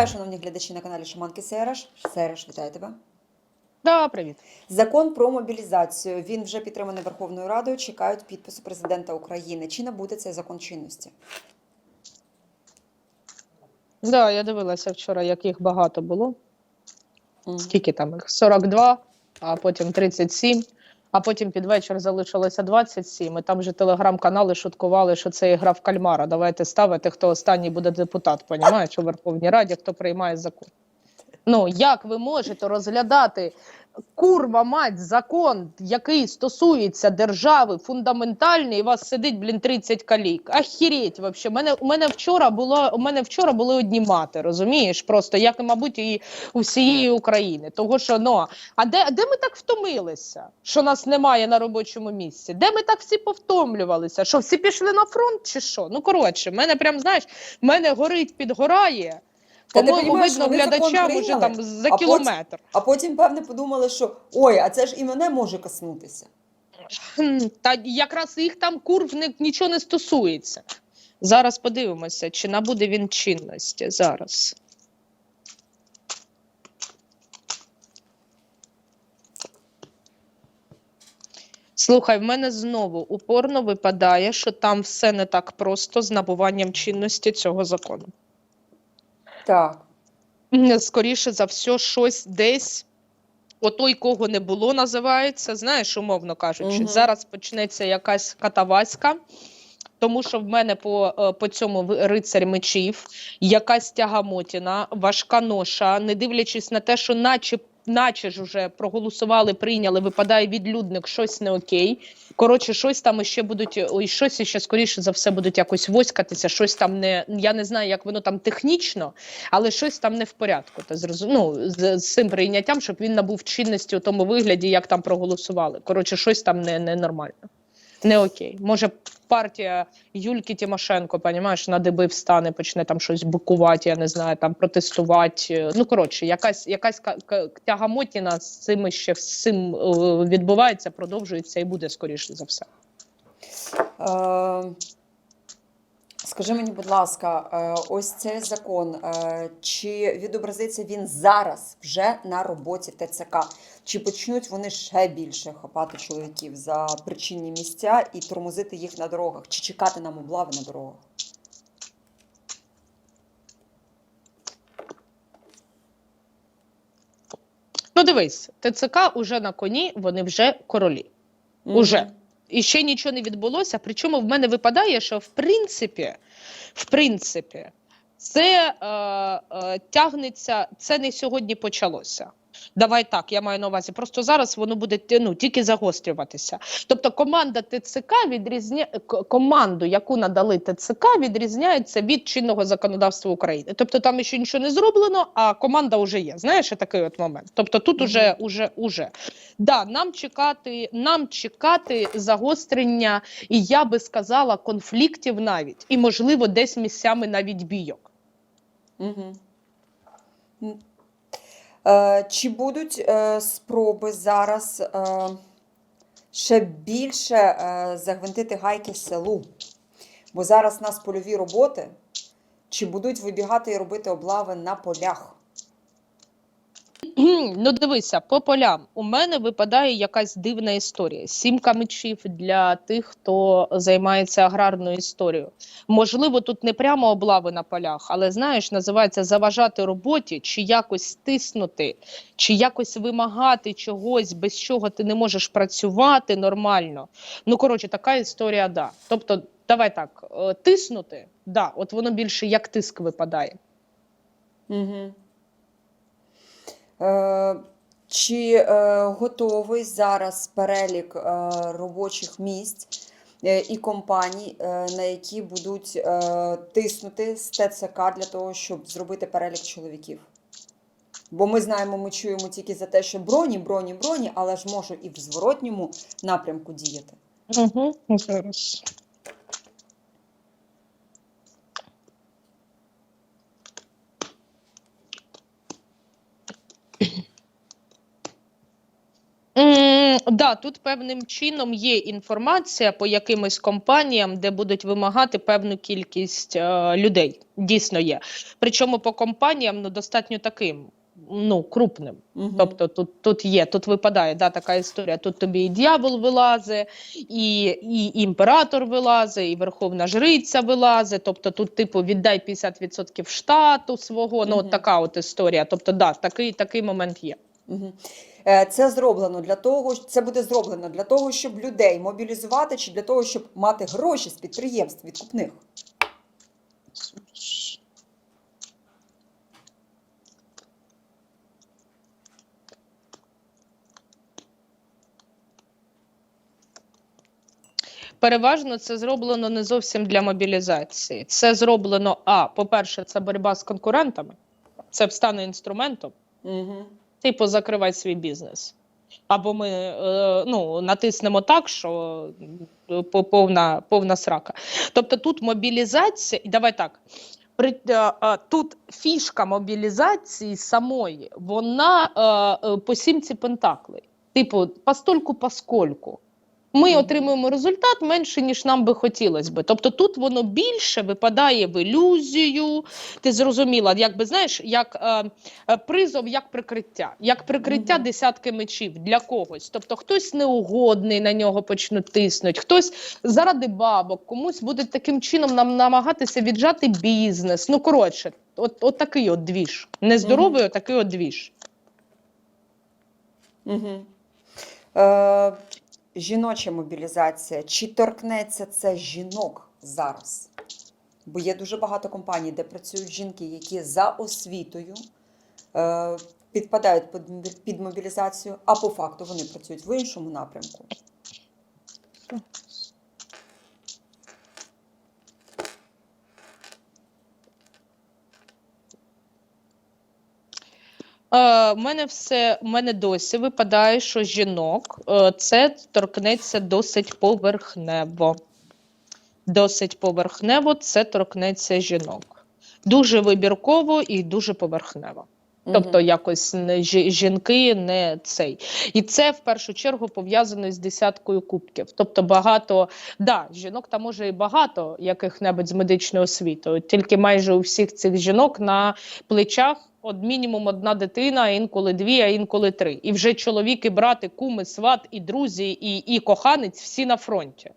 Вітаю, шановні глядачі на каналі Шаманки Сереш. Сереш, вітаю тебе. Да, привіт. Закон про мобілізацію. Він вже підтриманий Верховною Радою. Чекають підпису президента України. Чи набуде цей закон чинності? Да, я дивилася вчора, як їх багато було. Скільки там їх? 42, а потім 37, а потім під вечір залишилося 27. І там же телеграм-канали шуткували, що це гра в кальмара. Давайте ставити, хто останній буде депутат, понімаєш, у Верховній Раді, хто приймає закон. Ну, як ви можете розглядати курва мать закон, який стосується держави фундаментальний, і вас сидить, блін, 30 калік. Ахіріть, вообще. Мене, у мене вчора було, у мене вчора були одні мати, розумієш? Просто як, і, мабуть, і у всієї України. Того, що ну, а де, де ми так втомилися, що нас немає на робочому місці? Де ми так всі повтомлювалися? Що всі пішли на фронт чи що? Ну коротше, мене прям знаєш, мене горить, підгорає. Та ти По-моєму, видно вони закон глядачам уже прийняли, там за а потім- кілометр. А потім, певне, подумали, що ой, а це ж і мене може коснутися. Та якраз їх там курв не, нічого не стосується. Зараз подивимося, чи набуде він чинності. Зараз. Слухай, в мене знову упорно випадає, що там все не так просто з набуванням чинності цього закону. Так. Скоріше за все, щось десь. Отой, кого не було, називається, знаєш, умовно кажучи, Мгм. зараз почнеться якась катаваська, тому що в мене по, е, по цьому рицарь мечів, якась тягамотіна, важка ноша, не дивлячись на те, що наче, наче ж уже проголосували, прийняли, випадає відлюдник, щось не окей. Коротше, щось там ще будуть, ой, щось ще скоріше за все будуть якось воськатися, щось там не. Я не знаю, як воно там технічно, але щось там не в порядку. Та зрозум... ну, з, з цим прийняттям, щоб він набув чинності у тому вигляді, як там проголосували. Коротше, щось там не, не нормально. Не окей. Може, партія Юльки Тимошенко, понімаєш, на диби встане, почне там щось букувати, я не знаю, там протестувати. Ну, коротше, якась якась ка- ка- тягамотіна з цим ще е, відбувається, продовжується і буде скоріше за все. Е, скажи мені, будь ласка, е, ось цей закон, е, чи відобразиться він зараз вже на роботі ТЦК? Чи почнуть вони ще більше хапати чоловіків за причинні місця і тормозити їх на дорогах? Чи чекати нам облави на дорогах? Ну, дивись, ТЦК уже на коні, вони вже королі. Уже. І ще нічого не відбулося. Причому в мене випадає, що в принципі, в принципі, це е, е, тягнеться, це не сьогодні почалося. Давай так, я маю на увазі. Просто зараз воно буде ну, тільки загострюватися. Тобто команда ТЦК відрізня... команду, яку надали ТЦК, відрізняється від чинного законодавства України. Тобто там ще нічого не зроблено, а команда вже є. Знаєш, такий от момент. Тобто тут уже, уже, уже. Да, нам чекати, нам чекати загострення, і я би сказала, конфліктів навіть, і можливо, десь місцями навіть бійок. Угу. Чи будуть е, спроби зараз е, ще більше е, загвинтити гайки селу? Бо зараз у нас польові роботи. Чи будуть вибігати і робити облави на полях? Ну, дивися, по полям. У мене випадає якась дивна історія. Сімка мечів для тих, хто займається аграрною історією. Можливо, тут не прямо облави на полях, але знаєш, називається заважати роботі, чи якось стиснути, чи якось вимагати чогось, без чого ти не можеш працювати нормально. Ну, коротше, така історія, да. Тобто, давай так, е, тиснути, да, от воно більше як тиск випадає. Угу. Е, чи е, готовий зараз перелік е, робочих місць і компаній, на які будуть тиснути з ТЦК для того, щоб зробити перелік чоловіків? Бо ми знаємо, ми чуємо тільки за те, що броні, броні, броні, але ж можу і в зворотньому напрямку діяти. Угу, зараз. Да, тут певним чином є інформація по якимось компаніям, де будуть вимагати певну кількість е, людей. Дійсно є. Причому по компаніям ну достатньо таким. Ну, крупним. Мгм. Тобто тут, тут є, тут випадає да, така історія. Тут тобі і дьявол вилазить, і, і імператор вилазить, і верховна жриця вилазить. Тобто тут, типу, віддай 50% штату свого. Ну, от така от історія. Тобто, да, такий, такий момент є. Мгм. Е, Це зроблено для того, це буде зроблено для того, щоб людей мобілізувати, чи для того, щоб мати гроші з підприємств відкупних. Переважно це зроблено не зовсім для мобілізації. Це зроблено, а, по-перше, це боротьба з конкурентами, це стане інструментом. Угу. Типу, закривай свій бізнес. Або ми е, ну, натиснемо так, що е, повна, повна срака. Тобто тут мобілізація, і давай так. При, е, е, тут фішка мобілізації самої, вона е, по сімці пентаклей. Типу, постольку поскольку. Ми отримуємо результат менше, ніж нам би хотілося би. Тобто тут воно більше випадає в ілюзію. Ти зрозуміла, якби знаєш, як е, е, призов, як прикриття, як прикриття Мгм. десятки мечів для когось. Тобто хтось неугодний на нього почне тиснуть, хтось заради бабок, комусь буде таким чином нам намагатися віджати бізнес. Ну коротше, от, от такий от двіж. Нездоровий, от такий от двіж. Угу. Е, жіноча мобілізація. Чи торкнеться це жінок зараз? Бо є дуже багато компаній, де працюють жінки, які за освітою е, підпадають під, мобілізацію, а по факту вони працюють в іншому напрямку. Е, в мене все в мене досі випадає, що жінок е, це торкнеться досить поверхнево. Досить поверхнево це торкнеться жінок. Дуже вибірково і дуже поверхнево. Тобто якось не жінки не цей. І це в першу чергу пов'язано з десяткою кубків. Тобто багато, да, жінок там може і багато яких-небудь з медичною освітою, тільки майже у всіх цих жінок на плечах от мінімум одна дитина, а інколи дві, а інколи три. І вже чоловік, і брат, куми, сват, і друзі, і, і коханець всі на фронті.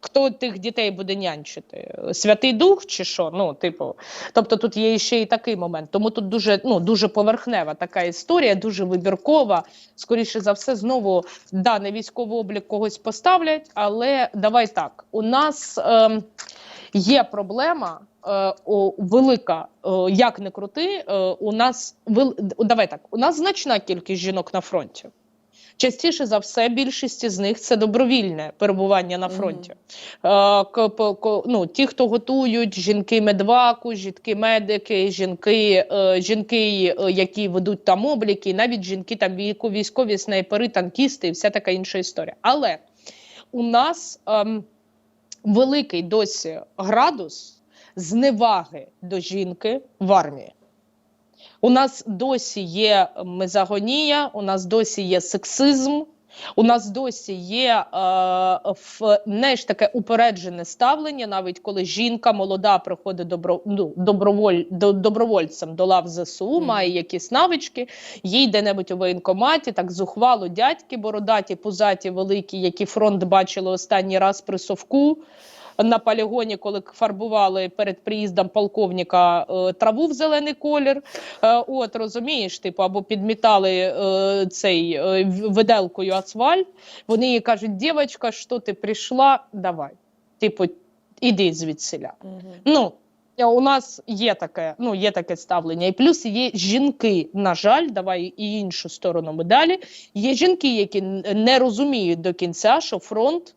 Хто тих дітей буде нянчити? Святий Дух чи що? Ну, типу, тобто тут є ще і такий момент. Тому тут дуже, ну, дуже поверхнева така історія, дуже вибіркова. Скоріше за все, знову да, на військовий облік когось поставлять, але давай так: у нас ем, є проблема. Е, о, велика, е, як не крути, е, у нас вел... давай так, у нас значна кількість жінок на фронті. Частіше за все, більшість з них це добровільне перебування на фронті. Е, к- по- ко- ну, ті, хто готують, жінки медваку, жінки медики, жінки, е, жінки, е, які ведуть там обліки, навіть жінки там військові, військові снайпери, танкісти і вся така інша історія. Але у нас ем, великий досі градус зневаги до жінки в армії. У нас досі є мезагонія, у нас досі є сексизм, у нас досі є е, в, ж таке упереджене ставлення, навіть коли жінка молода приходить добро, ну, доброволь, до, добровольцем до лав ЗСУ, mm. має якісь навички, їй де-небудь у воєнкоматі, так зухвало дядьки, бородаті, пузаті, великі, які фронт бачили останній раз при совку на полігоні, коли фарбували перед приїздом полковника е, траву в зелений колір. Е, от розумієш, типу, або підмітали е, цей виделкою асфальт. Вони їй кажуть: дівчинка, що ти прийшла? Давай. Типу, іди звідсіля. Мгм. Ну. У нас є таке, ну є таке ставлення, і плюс є жінки. На жаль, давай і іншу сторону медалі. Є жінки, які не розуміють до кінця, що фронт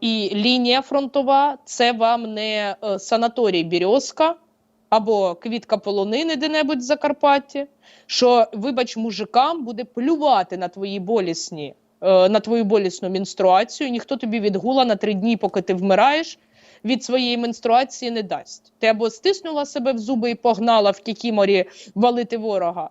і лінія фронтова це вам не е, санаторій Бірьозка або квітка полонини де-небудь в Закарпатті. Що, вибач, мужикам буде плювати на твої болісні, е, на твою болісну менструацію. Ніхто тобі відгула на три дні, поки ти вмираєш. Від своєї менструації не дасть. Ти або стиснула себе в зуби і погнала в кікіморі валити ворога,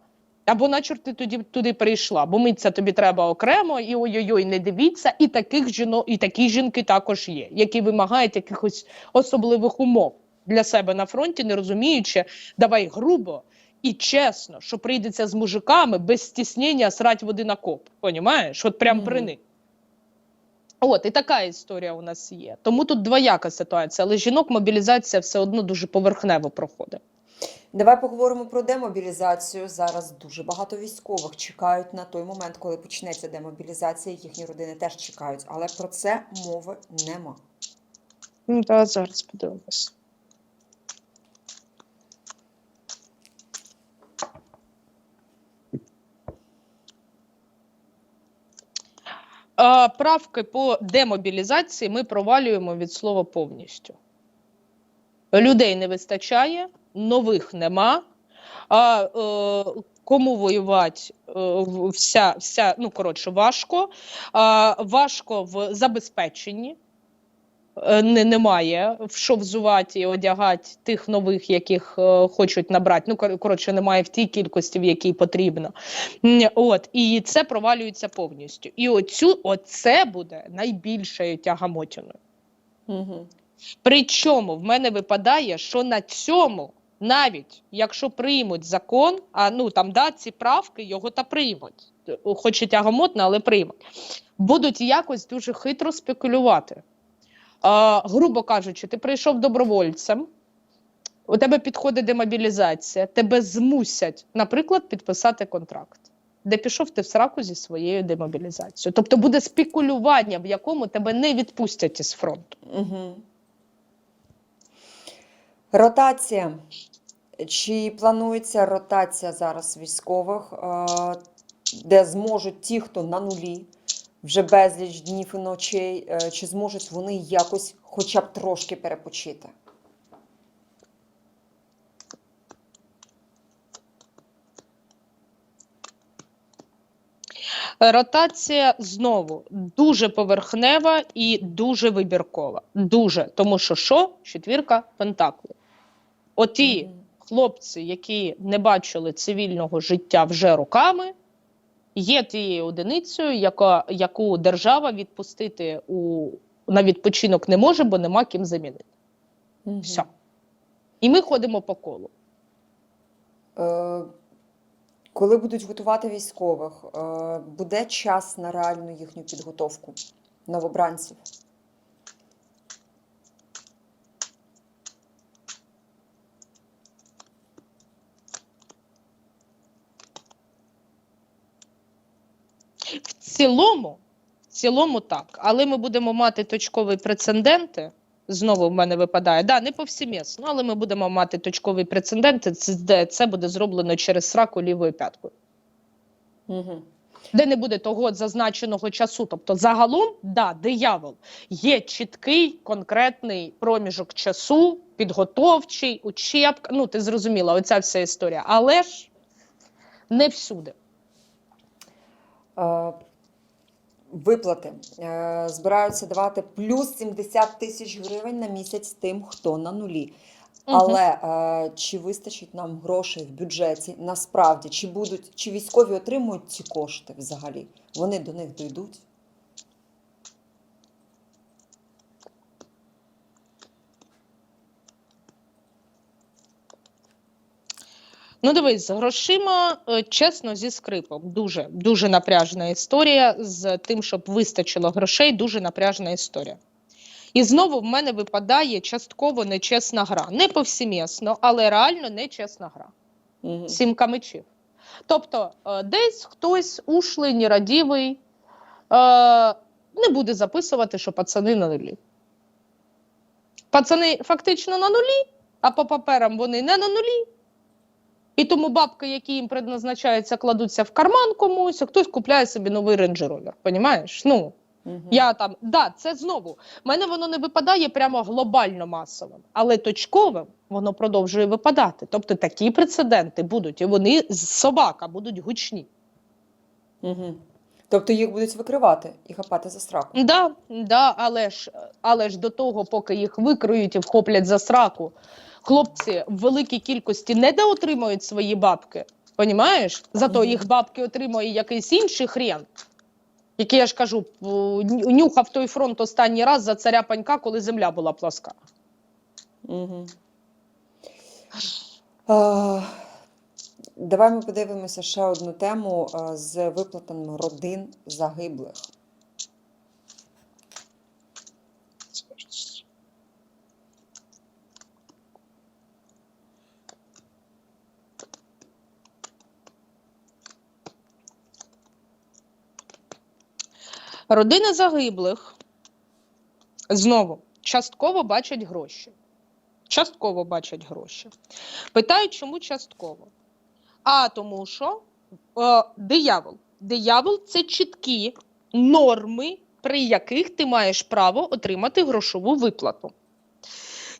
Або на чорт ти тоді туди прийшла, бо митися тобі треба окремо, і ой-ой-ой, не дивіться. І таких жінок, і такі жінки також є, які вимагають якихось особливих умов для себе на фронті, не розуміючи, давай грубо і чесно, що прийдеться з мужиками без стіснення срать води на коп. Понімаєш? От прям при них. От, і така історія у нас є. Тому тут двояка ситуація, але жінок мобілізація все одно дуже поверхнево проходить. Давай поговоримо про демобілізацію. Зараз дуже багато військових чекають на той момент, коли почнеться демобілізація. Їхні родини теж чекають, але про це мови нема. Ну, та зараз подивимось. Правки по демобілізації ми провалюємо від слова повністю. Людей не вистачає, нових нема. А е, кому воювати е, вся, вся, ну коротше, важко. А, важко в забезпеченні. Е, Не, немає в що взувати і одягати тих нових, яких е, хочуть набрати. Ну, кор- коротше, немає в тій кількості, в якій потрібно. От, і це провалюється повністю. І оцю, оце буде найбільшою тягамотіною. Угу. Причому в мене випадає, що на цьому, навіть якщо приймуть закон, а ну там да, ці правки його та приймуть, хоч і тягомотно, але приймуть, будуть якось дуже хитро спекулювати. А, грубо кажучи, ти прийшов добровольцем, у тебе підходить демобілізація, тебе змусять, наприклад, підписати контракт. Де пішов ти в сраку зі своєю демобілізацією. Тобто буде спекулювання, в якому тебе не відпустять із фронту. Угу. Ротація. Чи планується ротація зараз військових, е, де зможуть ті, хто на нулі, вже безліч днів і ночей, е, чи зможуть вони якось хоча б трошки перепочити? Ротація знову дуже поверхнева і дуже вибіркова. Дуже. Тому що що? Четвірка пентаклів. Оті. Хлопці, які не бачили цивільного життя вже роками, є тією одиницею, яка, яку держава відпустити у, на відпочинок не може, бо нема ким замінити. Мгм. Все. І ми ходимо по колу. Е, Коли будуть готувати військових, е, буде час на реальну їхню підготовку новобранців? В цілому, в цілому так. Але ми будемо мати точкові прецеденти. Знову в мене випадає. Да, не повсімісно, але ми будемо мати точкові прецеденти, де це буде зроблено через сраку лівою п'яткою. Угу. Де не буде того зазначеного часу. Тобто, загалом, да, диявол є чіткий конкретний проміжок часу, підготовчий, учебка. Ну, ти зрозуміла, оця вся історія. Але ж не всюди. Е, Виплати Е, збираються давати плюс 70 тисяч гривень на місяць тим, хто на нулі. Мгм. Але е, чи вистачить нам грошей в бюджеті насправді? Чи будуть чи військові отримують ці кошти взагалі? Вони до них дійдуть? Ну, дивись, з грошима, е, чесно, зі скрипом. Дуже дуже напряжна історія. З тим, щоб вистачило грошей, дуже напряжна історія. І знову в мене випадає частково нечесна гра. Не повсімісно, але реально нечесна гра. Угу. Сімка мечів. Тобто, е, десь хтось ушлий, нерадівий, е, не буде записувати, що пацани на нулі. Пацани фактично на нулі, а по паперам вони не на нулі. І тому бабки, які їм предназначаються, кладуться в карман комусь, а хтось купляє собі новий Range Rover. Понімаєш? Ну, Угу. я там, да, це знову. В мене воно не випадає прямо глобально масовим, але точковим воно продовжує випадати. Тобто такі прецеденти будуть, і вони з собака будуть гучні. Угу. Тобто їх будуть викривати і хапати за страху. Да, да, але ж, але ж до того, поки їх викриють і вхоплять за сраку, хлопці в великій кількості не доотримують свої бабки, Понімаєш? Зато їх бабки отримує якийсь інший хрен. Який я ж кажу, нюхав той фронт останній раз за царя панька, коли земля була плоска. Угу. А, давай ми подивимося ще одну тему з виплатами родин загиблих. Родини загиблих знову частково бачать гроші. Частково бачать гроші. Питають, чому частково? А тому що е, диявол. Диявол це чіткі норми, при яких ти маєш право отримати грошову виплату.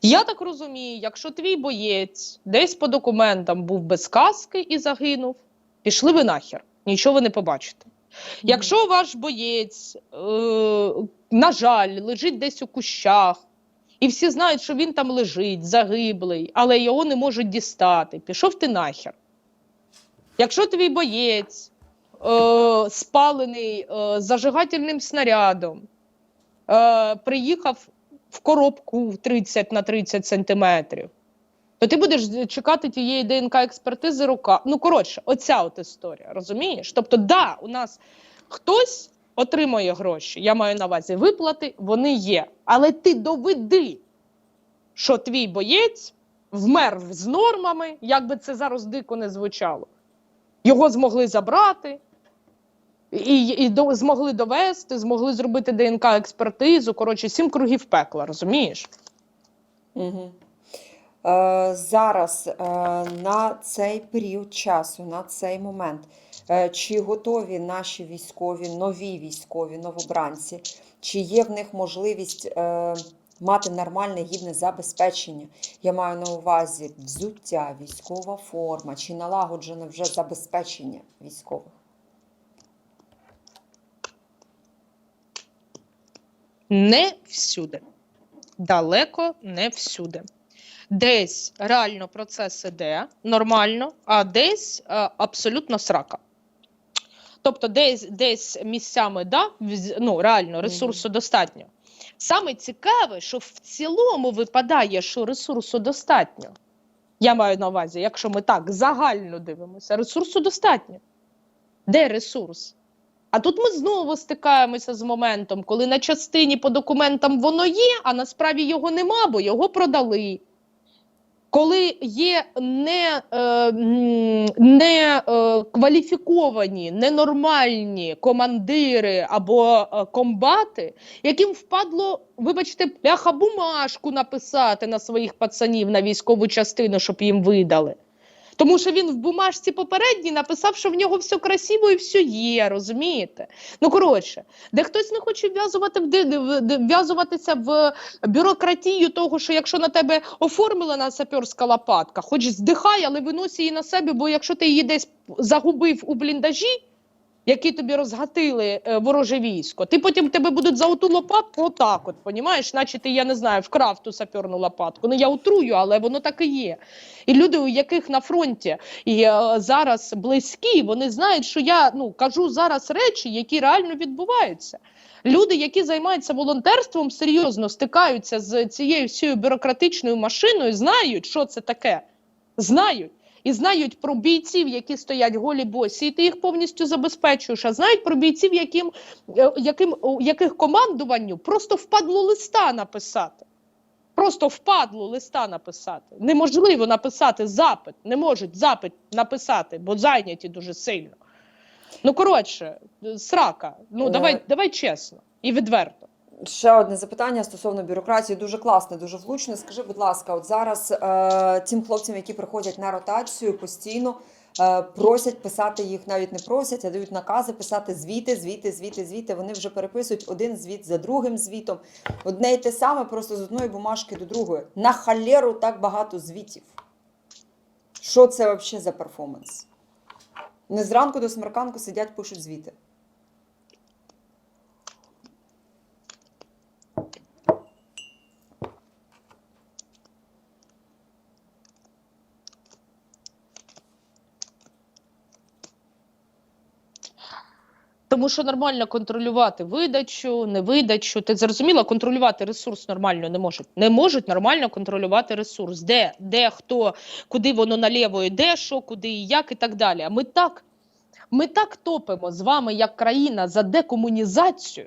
Я так розумію, якщо твій боєць десь по документам був без каски і загинув, пішли ви нахер, нічого ви не побачите. Якщо ваш боєць, е, на жаль, лежить десь у кущах, і всі знають, що він там лежить, загиблий, але його не можуть дістати, пішов ти нахер. Якщо твій боєць е, спалений е, зажигательним снарядом, е, приїхав в коробку в 30 на 30 сантиметрів, то ти будеш чекати тієї ДНК експертизи рука. Ну, коротше, оця от історія, розумієш? Тобто, да, у нас хтось отримує гроші, я маю на увазі виплати, вони є. Але ти доведи, що твій боєць вмер з нормами, як би це зараз дико не звучало. Його змогли забрати. І, і до, змогли довести, змогли зробити ДНК експертизу. Коротше, сім кругів пекла, розумієш? Угу. Е, зараз е, на цей період часу, на цей момент, е, чи готові наші військові, нові військові, новобранці, чи є в них можливість мати нормальне гідне забезпечення? Я маю на увазі взуття, військова форма, чи налагоджене вже забезпечення військових? Не всюди. Далеко не всюди. Десь реально процес іде нормально, а десь е, абсолютно срака. Тобто, десь, десь місцями да, ну, реально ресурсу достатньо. Саме цікаве, що в цілому випадає, що ресурсу достатньо. Я маю на увазі, якщо ми так загально дивимося, ресурсу достатньо. Де ресурс? А тут ми знову стикаємося з моментом, коли на частині по документам воно є, а насправді його нема, бо його продали. Коли є не, е, не е, кваліфіковані, ненормальні командири або е, комбати, яким впадло, вибачте, пляха бумажку написати на своїх пацанів на військову частину, щоб їм видали. Тому що він в бумажці попередній написав, що в нього все красиво і все є, розумієте? Ну коротше, де хтось не хоче вв'язувати вв'язуватися в бюрократію того, що якщо на тебе оформлена саперська лопатка, хоч здихай, але виносі її на себе, бо якщо ти її десь загубив у бліндажі, які тобі розгатили е, вороже військо, ти потім тебе будуть за оту лопатку отак, от понімаєш, наче ти, я не знаю, вкрав ту саперну лопатку. Ну я утрую, але воно так і є. І люди, у яких на фронті і е, зараз близькі, вони знають, що я ну кажу зараз речі, які реально відбуваються. Люди, які займаються волонтерством, серйозно стикаються з цією всією бюрократичною машиною, знають, що це таке. Знають. І знають про бійців, які стоять голі босі, і ти їх повністю забезпечуєш. А знають про бійців, яким, е, яким, яких командуванню просто впадло листа написати. Просто впадло листа написати. Неможливо написати запит, не можуть запит написати, бо зайняті дуже сильно. Ну, коротше, е, срака. Ну, Е. давай, давай чесно і відверто. Ще одне запитання стосовно бюрократії. Дуже класне, дуже влучне. Скажи, будь ласка, от зараз е, тим хлопцям, які приходять на ротацію, постійно е, просять писати їх, навіть не просять, а дають накази писати звіти, звіти, звіти, звіти. Вони вже переписують один звіт за другим звітом. Одне й те саме, просто з одної бумажки до другої. На халеру так багато звітів. Що це взагалі за перформанс? Не зранку до смерканку сидять, пишуть звіти. Тому що нормально контролювати видачу, невидачу. Ти зрозуміла, контролювати ресурс нормально не можуть. Не можуть нормально контролювати ресурс. Де, де хто, куди воно наліво йде, що, куди і як, і так далі. А ми так, ми так топимо з вами, як країна, за декомунізацію.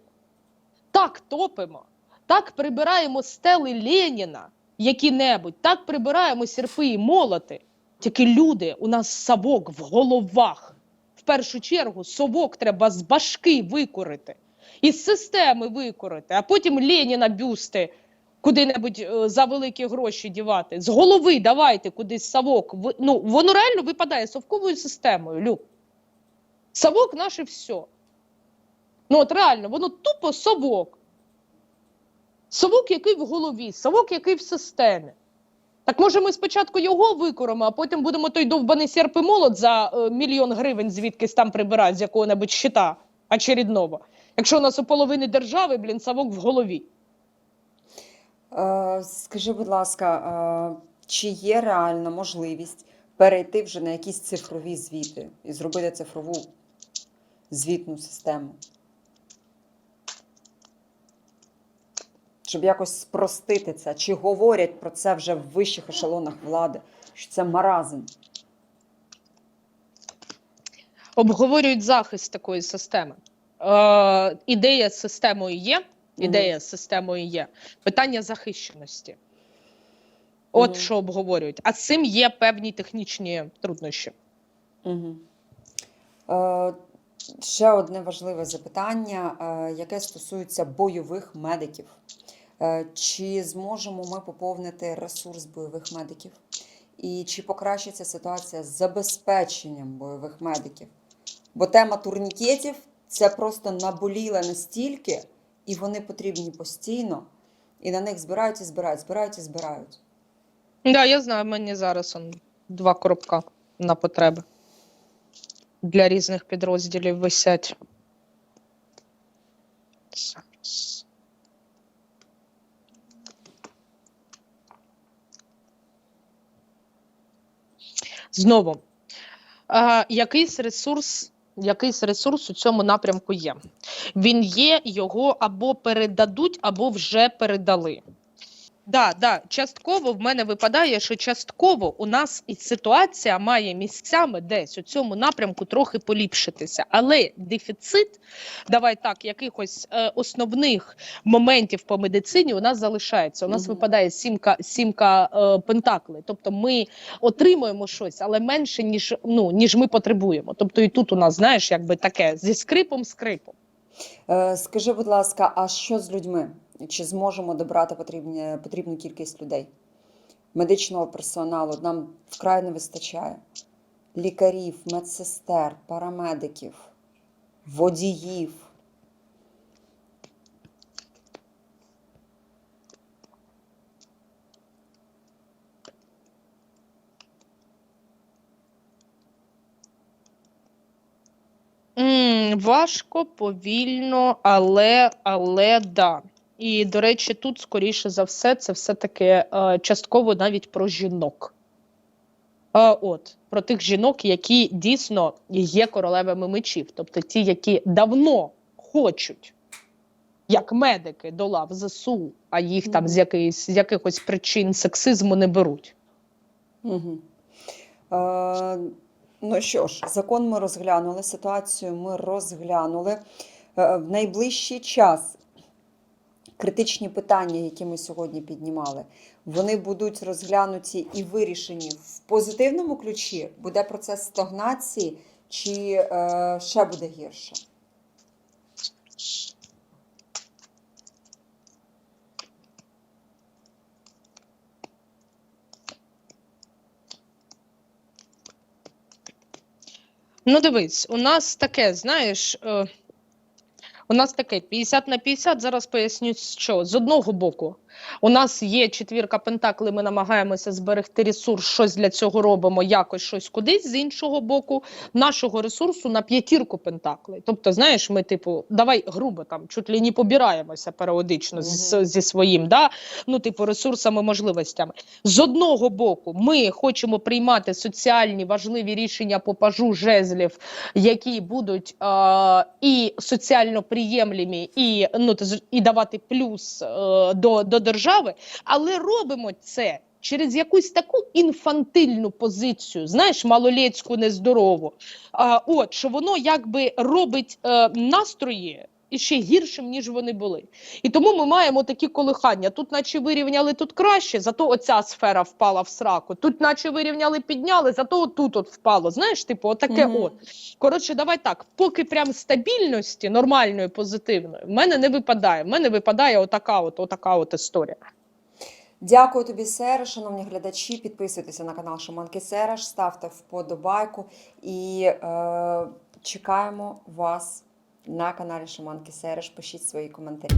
Так топимо, так прибираємо стели Леніна, які-небудь, так прибираємо сірпи і молоти. Тільки люди, у нас совок в головах. Першу чергу совок треба з башки викорити, із системи викорити, а потім Леніна бюсти куди-небудь е, за великі гроші дівати. З голови давайте кудись совок. Ну, воно реально випадає совковою системою, Люб. Совок наше все. Ну, от реально, воно тупо совок. Совок, який в голові, совок, який в системі. Так може ми спочатку його викоримо, а потім будемо той довбаний серп і молот за е, мільйон гривень звідкись там прибирати з якого-небудь щита очередного. Якщо у нас у половини держави, блін, совок в голові. Е, Скажи, будь ласка, е, чи є реальна можливість перейти вже на якісь цифрові звіти і зробити цифрову звітну систему? Щоб якось спростити це, чи говорять про це вже в вищих ешелонах влади, що це маразм? Обговорюють захист такої системи. Е, ідея з системою є. Ідея з системою є. Питання захищеності. От Мгм. що обговорюють. А з цим є певні технічні труднощі. Угу. Е, ще одне важливе запитання, е, яке стосується бойових медиків. Е, чи зможемо ми поповнити ресурс бойових медиків? І чи покращиться ситуація з забезпеченням бойових медиків? Бо тема турнікетів це просто наболіла настільки, і вони потрібні постійно, і на них збирають і збирають, збирають і збирають. Да, я знаю, мені зараз он, два коробка на потреби для різних підрозділів висять. Знову, е, якийсь ресурс, якийсь ресурс у цьому напрямку є. Він є, його або передадуть, або вже передали. Да, да, частково в мене випадає, що частково у нас і ситуація має місцями десь у цьому напрямку трохи поліпшитися. Але дефіцит, давай так, якихось е, основних моментів по медицині у нас залишається. У нас Мгм. випадає сімка, сімка е, пентаклей. Тобто ми отримуємо щось, але менше, ніж, ну, ніж ми потребуємо. Тобто і тут у нас, знаєш, якби таке зі скрипом скрипом. Е, Скажи, будь ласка, а що з людьми? Чи зможемо добрати потрібні, потрібну кількість людей? Медичного персоналу нам вкрай не вистачає. Лікарів, медсестер, парамедиків, водіїв. Важко, повільно, але, але да. І, до речі, тут, скоріше за все, це все-таки е, частково навіть про жінок. Е, от, про тих жінок, які дійсно є королевами мечів, тобто ті, які давно хочуть, як медики до лав ЗСУ, а їх там з, якихось, з якихось причин сексизму не беруть. Угу. Е, ну що ж, закон ми розглянули, ситуацію ми розглянули. Е, в найближчий час критичні питання, які ми сьогодні піднімали, вони будуть розглянуті і вирішені в позитивному ключі. Буде процес стагнації, чи е, ще буде гірше? Ну, дивись, у нас таке, знаєш, е, у нас таке 50 на 50, зараз поясню, що з одного боку У нас є четвірка пентаклей, ми намагаємося зберегти ресурс, щось для цього робимо, якось щось кудись. З іншого боку, нашого ресурсу на п'ятірку пентаклей. Тобто, знаєш, ми, типу, давай грубо там, чуть ли не побираємося періодично з, зі своїм, да? ну, типу, ресурсами, можливостями. З одного боку, ми хочемо приймати соціальні важливі рішення по пажу жезлів, які будуть е, і соціально приємлімі, і, ну, і давати плюс е, до, до держави, але робимо це. Через якусь таку інфантильну позицію, знаєш, малолецьку нездорову. А, от що воно якби робить е, настрої і ще гіршим, ніж вони були. І тому ми маємо такі колихання. Тут, наче вирівняли тут краще, зато оця сфера впала в сраку. Тут, наче вирівняли, підняли, зато отут от впало. Знаєш, типу, отаке Мгм. от. Коротше, давай так. Поки прям стабільності нормальної, позитивної, в мене не випадає. В мене випадає отака от, отака от історія. Дякую тобі, Сереж. Шановні глядачі, підписуйтеся на канал Шаманки Сереж, ставте вподобайку і е, чекаємо вас на каналі Шаманки Сереж. Пишіть свої коментарі.